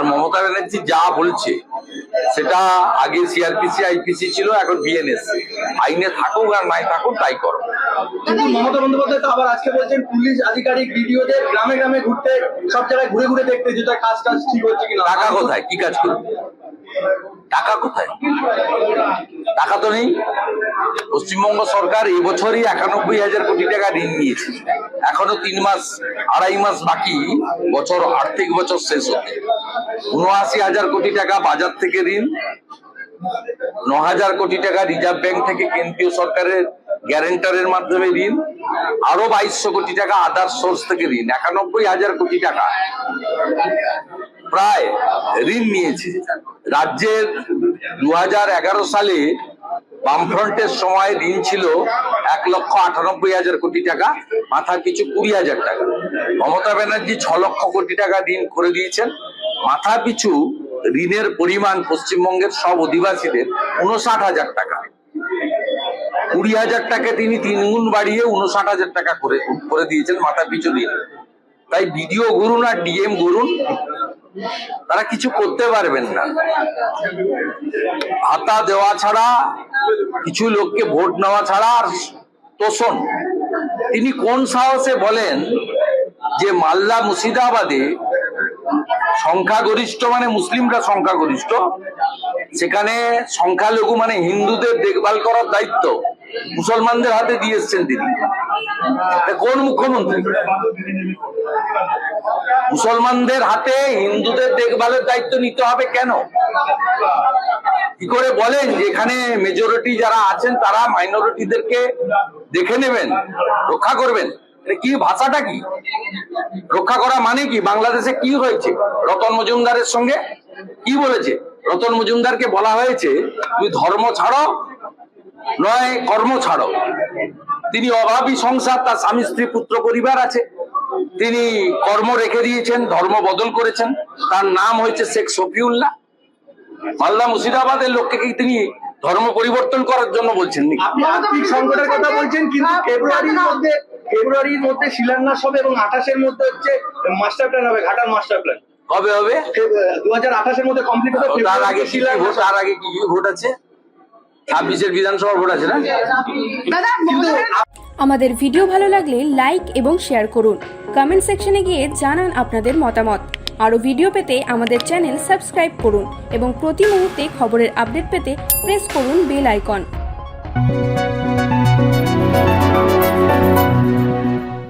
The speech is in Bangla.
আর মমতা ব্যানার্জি যা বলছে সেটা আগে সিআরপিসি আইপিসি ছিল এখন বিএনএস আইনে থাকুক আর নাই থাকুক তাই করো কিন্তু মমতা বন্দ্যোপাধ্যায় তো আবার আজকে বলছেন পুলিশ আধিকারিক বিডিওদের গ্রামে গ্রামে ঘুরতে সব জায়গায় ঘুরে ঘুরে দেখতে যে কাজ টাজ ঠিক হচ্ছে কিনা। টাকা কোথায়? কি কাজ করবে? টাকা কোথায়? টাকা তো নেই। পশ্চিমবঙ্গ সরকার এবছরই একানব্বই হাজার কোটি টাকা ঋণ নিয়েছে। এখনও তিন মাস আড়াই মাস বাকি বছর আর্থিক বছর শেষ হতে। উনআশি হাজার কোটি টাকা বাজার থেকে ঋণ ন হাজার কোটি টাকা রিজার্ভ ব্যাংক থেকে কেন্দ্রীয় সরকারের গ্যারেন্টারের মাধ্যমে ঋণ, আরও বাইশশো কোটি টাকা আদার সোর্স থেকে ঋণ, একানব্বই হাজার কোটি টাকা প্রায় ঋণ নিয়েছে। রাজ্যের দু হাজার এগারো সালে বামফ্রন্টের সময় ঋণ ছিল এক লক্ষ আটানব্বই হাজার কোটি টাকা মাথা কিছু কুড়ি হাজার টাকা। মমতা ব্যানার্জি ছ লক্ষ কোটি টাকা ঋণ করে দিয়েছেন। মাথা পিছু ঋণের পরিমাণ পশ্চিমবঙ্গের সব অধিবাসীদের উনষাট হাজার টাকা। কুড়ি হাজার টাকা তিনি তিনগুণ বাড়িয়ে উনষাট হাজার টাকা করে করে দিয়েছেন মাথা পিছু ঋণ তাই বিডিও ঘুরুন আর ডিএম ঘুরুন তারা কিছু করতে পারবেন না। ভাতা দেওয়া ছাড়া, কিছু লোককে ভোট নেওয়া ছাড়া আর তোষণ। তিনি কোন সাহসে বলেন যে মালদা মুর্শিদাবাদে সংখ্যাগরিষ্ঠ মানে মুসলিমরা সংখ্যাগরিষ্ঠ। সেখানে সংখ্যালঘু মানে হিন্দুদের দেখভাল করার দায়িত্ব মুসলমানদের হাতে দিয়ে এসছেন তিনি। কোন মুখ্যমন্ত্রী? মুসলমানদের হাতে হিন্দুদের দেখভালের দায়িত্ব নিতে হবে কেন? কি করে বলেন যে এখানে মেজরিটি যারা আছেন তারা মাইনরিটিদেরকে দেখে নেবেন, রক্ষা করবেন? কি ভাষাটা কি? রক্ষা করা মানে কি? বাংলাদেশে কি হয়েছে? রতন মজুমদারের সঙ্গে কি বলেছে? রতন মজুমদারকে বলা হয়েছে তুমি ধর্ম ছাড়ো নয় কর্ম ছাড়ো। তিনি অভাবী সংসার তার স্বামী স্ত্রী পুত্র পরিবার আছে। তিনি কর্ম রেখে দিয়েছেন ধর্ম বদল করেছেন। তার নাম হয়েছে শেখ শফিউল্লাহ। মালদা মুর্শিদাবাদের লোককে কি তিনি ধর্ম পরিবর্তন করার জন্য বলছেন নাকি? আর্থিক সংকটের কথা বলছেন কিন্তু ফেব্রুয়ারির মধ্যে ফেব্রুয়ারির মধ্যে শিলান্যাস হবে এবং আঠাশের মধ্যে হচ্ছে মাস্টার প্ল্যান হবে ঘাটার মাস্টার প্ল্যান কবে হবে? দু হাজার আঠাশের মধ্যে কমপ্লিট হবে তার আগে কি কি তার আগে কি কি ভোট আছে? ছাব্বিশের বিধানসভা ভোট আছে না? আমাদের ভিডিও ভালো লাগলে লাইক এবং শেয়ার করুন। কমেন্ট সেকশনে গিয়ে জানান আপনাদের মতামত। আরও ভিডিও পেতে আমাদের চ্যানেল সাবস্ক্রাইব করুন এবং প্রতি মুহূর্তে খবরের আপডেট পেতে প্রেস করুন বেল আইকন।